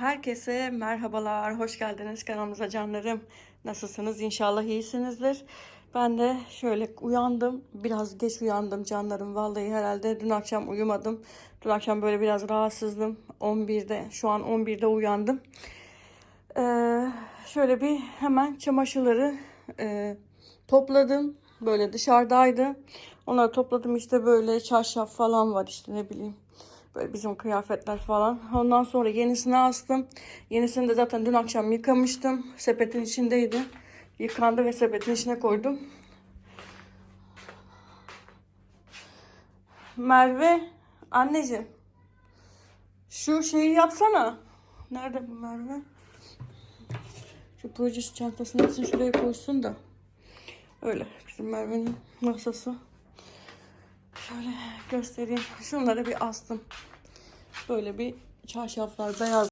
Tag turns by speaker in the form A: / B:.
A: Herkese merhabalar, hoş geldiniz kanalımıza canlarım. Nasılsınız? İnşallah iyisinizdir. Ben de şöyle uyandım. Biraz geç uyandım canlarım. Vallahi herhalde dün akşam uyumadım. Dün akşam böyle biraz rahatsızdım. 11'de, şu an 11'de uyandım. Ee, şöyle bir hemen çamaşırları e, topladım. Böyle dışarıdaydı. Onları topladım işte böyle çarşaf falan var işte ne bileyim. Böyle bizim kıyafetler falan. Ondan sonra yenisini astım. Yenisini de zaten dün akşam yıkamıştım. Sepetin içindeydi. Yıkandı ve sepetin içine koydum. Merve, anneciğim. Şu şeyi yapsana. Nerede bu Merve? Şu proje çantasını şuraya koysun da. Öyle bizim Merve'nin masası. Şöyle göstereyim. Şunları bir astım. Böyle bir çarşaflar beyaz